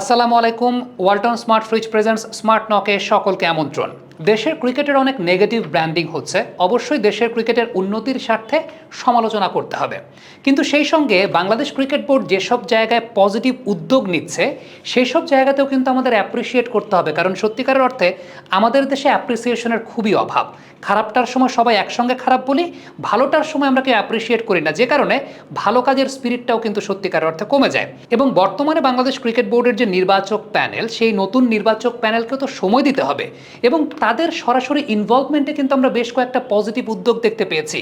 আসসালামু আলাইকুম Walton smart fridge presents smart নকে সকলকে আমন্ত্রণ। দেশের ক্রিকেটের অনেক নেগেটিভ ব্র্যান্ডিং হচ্ছে, অবশ্যই দেশের ক্রিকেটের উন্নতির স্বার্থে সমালোচনা করতে হবে। কিন্তু সেই সঙ্গে বাংলাদেশ ক্রিকেট বোর্ড যেসব জায়গায় পজিটিভ উদ্যোগ নিচ্ছে সেই সব জায়গাতেও কিন্তু আমাদের অ্যাপ্রিসিয়েট করতে হবে। কারণ সত্যিকারের অর্থে আমাদের দেশে অ্যাপ্রিসিয়েশনের খুবই অভাব। খারাপটার সময় সবাই একসঙ্গে খারাপ বলি, ভালোটার সময় আমরা কেউ অ্যাপ্রিসিয়েট করি না। যে কারণে ভালো কাজের স্পিরিটটাও কিন্তু সত্যিকারের অর্থে কমে যায়। এবং বর্তমানে বাংলাদেশ ক্রিকেট বোর্ডের যে নির্বাচক প্যানেল সেই নতুন নির্বাচক প্যানেলকে তো সময় দিতে হবে। এবং তাদের সরাসরি ইনভলভমেন্টে কিন্তু আমরা বেশ কয়েকটা পজিটিভ উদ্যোগ দেখতে পেয়েছি।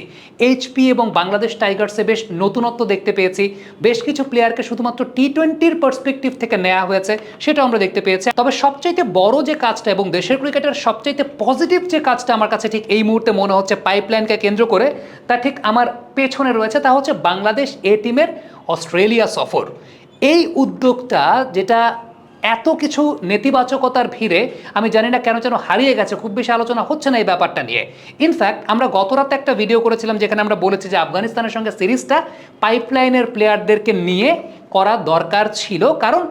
এইচপি এবং বাংলাদেশ টাইগার্সে বেশ নতুনত্ব দেখতে পেয়েছি। বেশ কিছু প্লেয়ারকে শুধুমাত্র টি টোয়েন্টির পার্সপেক্টিভ থেকে নেওয়া হয়েছে সেটা আমরা দেখতে পেয়েছি। তবে সবচাইতে বড় যে কাজটা এবং দেশের ক্রিকেটের সবচাইতে পজিটিভ যে কাজটা আমার কাছে ঠিক এই মুহূর্তে মনে হচ্ছে পাইপলাইনকে কেন্দ্র করে, তা ঠিক আমার পেছনে রয়েছে, তা হচ্ছে বাংলাদেশ এ টিমের অস্ট্রেলিয়া সফর। এই উদ্যোগটা যেটা এত কিছু নেতিবাচকতার ভিড়ে আমি জানি না কেন যেন হারিয়ে গেছে, খুব বেশি আলোচনা হচ্ছে না এই ব্যাপারটা নিয়ে। ইনফ্যাক্ট আমরা গত রাতে একটা ভিডিও করেছিলাম যেখানে আমরা বলেছি যে আফগানিস্তানের সঙ্গে সিরিজটা পাইপলাইনের প্লেয়ারদেরকে নিয়ে করা দরকার ছিল। কারণ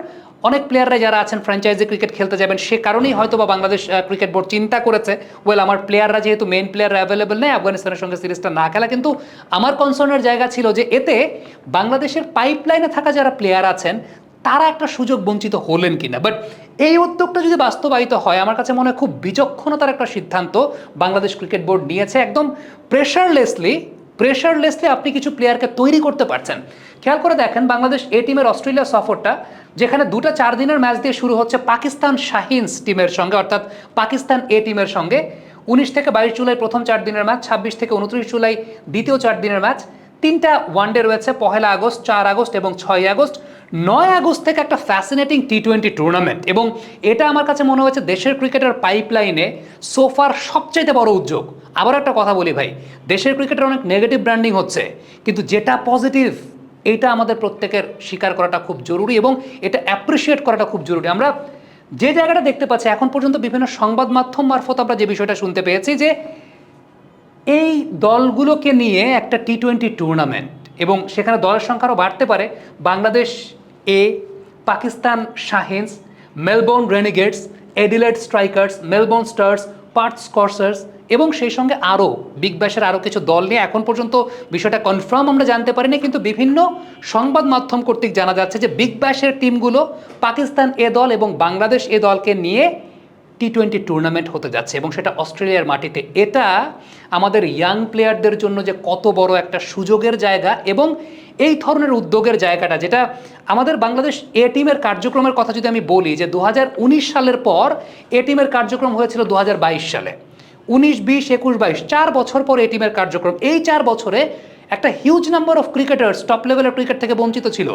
অনেক প্লেয়াররা যারা আছেন ফ্র্যাঞ্চাইজি ক্রিকেট খেলতে যাবেন, সে কারণেই হয়তো বা বাংলাদেশ ক্রিকেট বোর্ড চিন্তা করেছে ওয়েল আমার প্লেয়াররা যেহেতু মেন প্লেয়ার অ্যাভেলেবেল নেই, আফগানিস্তানের সঙ্গে সিরিজটা না খেলা, কিন্তু আমার কনসার্নের জায়গা ছিল যে এতে বাংলাদেশের পাইপলাইনে থাকা যারা প্লেয়ার আছেন তারা একটা সুযোগ বঞ্চিত হলেন কিনা? বাট এই উদ্যোগটা যদি বাস্তবায়িত হয়, আমার কাছে মনে হয় খুব বিচক্ষণতার একটা সিদ্ধান্ত বাংলাদেশ ক্রিকেট বোর্ড নিয়েছে। একদম প্রেশারলেসলি প্রেশারলেসলি আপনি কিছু প্লেয়ারকে তৈরি করতে পারছেন। খেয়াল করে দেখেন, বাংলাদেশ এ টিমের অস্ট্রেলিয়া সফরটা, যেখানে দুটো চার দিনের ম্যাচ দিয়ে শুরু হচ্ছে পাকিস্তান শাহিনস টিমের সঙ্গে, অর্থাৎ পাকিস্তান এ টিমের সঙ্গে। উনিশ থেকে বাইশ জুলাই প্রথম চার দিনের ম্যাচ ছাব্বিশ থেকে উনত্রিশ জুলাই দ্বিতীয় চার দিনের ম্যাচ তিনটা ওয়ানডে রয়েছে, পহেলা আগস্ট, চার আগস্ট এবং ছয় আগস্ট। নয় আগস্ট থেকে একটা ফ্যাসিনেটিং টি টোয়েন্টি টুর্নামেন্ট এবং এটা আমার কাছে মনে হয়েছে দেশের ক্রিকেটের পাইপলাইনে সোফার সবচাইতে বড় উদ্যোগ। আবার একটা কথা বলি ভাই, দেশের ক্রিকেটের অনেক নেগেটিভ ব্র্যান্ডিং হচ্ছে, কিন্তু যেটা পজিটিভ এটা আমাদের প্রত্যেকের স্বীকার করাটা খুব জরুরি এবং এটা অ্যাপ্রিসিয়েট করাটা খুব জরুরি। আমরা যে জায়গাটা দেখতে পাচ্ছি, এখন পর্যন্ত বিভিন্ন সংবাদ মাধ্যম মারফত আমরা যে বিষয়টা শুনতে পেয়েছি যে এই দলগুলোকে নিয়ে একটা টি টোয়েন্টি টুর্নামেন্ট এবং সেখানে দলের সংখ্যা আরও বাড়তে পারে। Bangladesh, A, Pakistan, Shaheens, Melbourne Renegades Adelaide Strikers, Melbourne Stars, Perth Scorchers এবং সেই সঙ্গে আরও, বিগ ব্যাশের আরও কিছু দল নিয়ে এখন পর্যন্ত বিষয়টা কনফার্ম আমরা জানতে পারিনি, কিন্তু বিভিন্ন সংবাদ মাধ্যম কর্তৃক জানা যাচ্ছে যে বিগ ব্যাশের টিমগুলো পাকিস্তান এ দল এবং বাংলাদেশ এ দলকে নিয়ে টি টোয়েন্টি টুর্নামেন্ট হতে যাচ্ছে এবং সেটা অস্ট্রেলিয়ার মাটিতে। এটা আমাদের ইয়াং প্লেয়ারদের জন্য যে কত বড় একটা সুযোগের জায়গা এবং এই ধরনের উদ্যোগের জায়গাটা, যেটা আমাদের বাংলাদেশ এ টিমের কার্যক্রমের কথা যদি আমি বলি, যে দু হাজার উনিশ সালের পর এ টিমের কার্যক্রম হয়েছিল দু হাজার বাইশ সালে। উনিশ, বিশ, একুশ, বাইশ, চার বছর পর এ টিমের কার্যক্রম। এই চার বছরে একটা huge number of cricketers top লেভেলের ক্রিকেট থেকে বঞ্চিত ছিল।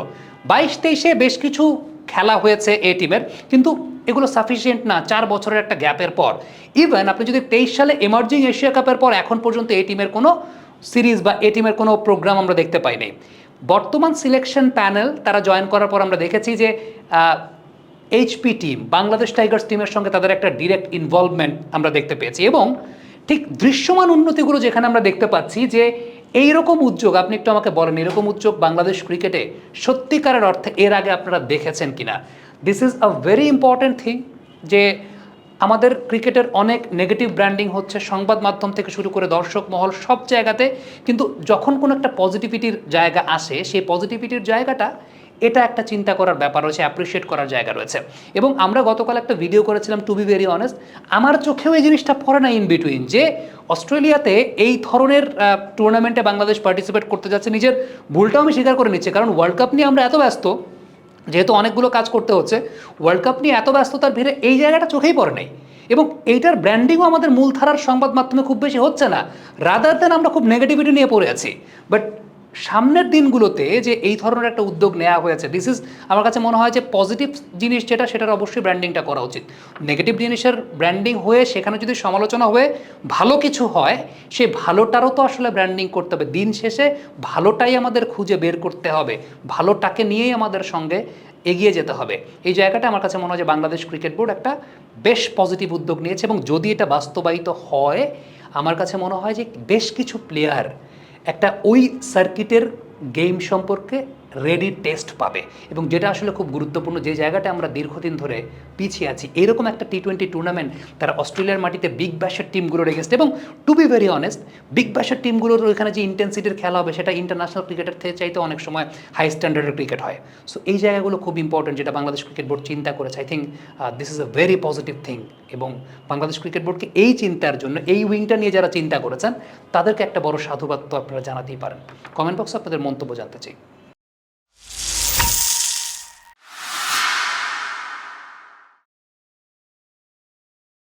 বাইশ, তেইশে বেশ কিছু খেলা হয়েছে এ টিমের কিন্তু এগুলো সাফিসিয়েন্ট না, চার বছরের একটা গ্যাপের পর। ইভেন আপনি যদি তেইশ সালে এমার্জিং এশিয়া কাপের পর, এখন পর্যন্ত এই টিমের কোনো সিরিজ বা এ টিমের কোনো প্রোগ্রাম আমরা দেখতে পাইনি। বর্তমান সিলেকশন প্যানেল তারা জয়েন করার পর আমরা দেখেছি যে এইচপি টিম বাংলাদেশ টাইগার্স টিমের সঙ্গে তাদের একটা ডিরেক্ট ইনভলভমেন্ট আমরা দেখতে পেয়েছি এবং ঠিক দৃশ্যমান উন্নতিগুলো যেখানে আমরা দেখতে পাচ্ছি যে এইরকম উদ্যোগ, আপনি একটু আমাকে বলেন, এরকম উদ্যোগ বাংলাদেশ ক্রিকেটে সত্যিকারের অর্থে এর আগে আপনারা দেখেছেন কিনা? This is a very important thing যে আমাদের ক্রিকেটের অনেক নেগেটিভ ব্র্যান্ডিং হচ্ছে, সংবাদ মাধ্যম থেকে শুরু করে দর্শক মহল সব জায়গাতে, কিন্তু যখন কোনো একটা পজিটিভিটির জায়গা আসে, সেই পজিটিভিটির জায়গাটা এটা একটা চিন্তা করার ব্যাপার রয়েছে অ্যাপ্রিসিয়েট করার জায়গা রয়েছে। এবং আমরা গতকাল একটা ভিডিও করেছিলাম টু বি ভেরি অনেস্ট আমার চোখেও এই জিনিসটা পড়ে না ইন বিটুইন যে অস্ট্রেলিয়াতে এই ধরনের টুর্নামেন্টে বাংলাদেশ পার্টিসিপেট করতে যাচ্ছে, নিজের ভুলটাও আমি স্বীকার করে নিচ্ছি। কারণ ওয়ার্ল্ড কাপ নিয়ে আমরা এত ব্যস্ত, যেহেতু অনেকগুলো কাজ করতে হচ্ছে ওয়ার্ল্ড কাপ নিয়ে এত ব্যস্ততার ভিড়ে এই জায়গাটা চোখেই পড়ে নাই। এবং এইটার ব্র্যান্ডিংও আমাদের মূলধারার সংবাদ মাধ্যমে খুব বেশি হচ্ছে না রাদার দেন আমরা খুব নেগেটিভিটি নিয়ে পড়ে আছি। বাট সামনের দিনগুলোতে যে এই ধরনের একটা উদ্যোগ নেওয়া হয়েছে দিস ইজ আমার কাছে মনে হয় যে পজিটিভ জিনিস যেটা, সেটার অবশ্যই ব্র্যান্ডিংটা করা উচিত। নেগেটিভ জিনিসের ব্র্যান্ডিং হয়ে সেখানে যদি সমালোচনা হয়ে ভালো কিছু হয় সেই ভালোটারও তো আসলে ব্র্যান্ডিং করতে হবে। দিন শেষে ভালোটাই আমাদের খুঁজে বের করতে হবে। ভালোটাকে নিয়েই আমাদের সঙ্গে এগিয়ে যেতে হবে। এই জায়গাটা আমার কাছে মনে হয় যে বাংলাদেশ ক্রিকেট বোর্ড একটা বেশ পজিটিভ উদ্যোগ নিয়েছে এবং যদি এটা বাস্তবায়িত হয়, আমার কাছে মনে হয় যে বেশ কিছু প্লেয়ার একটা ওই সার্কিটের গেম সম্পর্কে রেডি টেস্ট পাবে। এবং যেটা আসলে খুব গুরুত্বপূর্ণ, যে জায়গাটা আমরা দীর্ঘদিন ধরে পিছিয়ে আছি, এরকম একটা টি টোয়েন্টি টুর্নামেন্ট তারা অস্ট্রেলিয়ার মাটিতে বিগ ব্যাশের টিমগুলোর এগেস্ট এবং to be very honest Big ব্যাশের টিমগুলোর ওইখানে যে ইন্টেন্সিটির খেলা হবে, সেটা ইন্টারন্যাশনাল ক্রিকেটের থেকে চাইতে অনেক সময় হাই স্ট্যান্ডার্ডের ক্রিকেট হয়। সো এই জায়গাগুলো খুব ইম্পর্টেন্ট যেটা বাংলাদেশ ক্রিকেট বোর্ড চিন্তা করেছে। I think this is a very positive thing এবং বাংলাদেশ ক্রিকেট বোর্ডকে এই চিন্তার জন্য, এই উইংটা নিয়ে যারা চিন্তা করেছেন, তাদেরকে একটা বড় সাধুবাদ তো আপনারা জানাতেই পারেন। কমেন্ট বক্সে আপনাদের মন্তব্য জানতে চাই।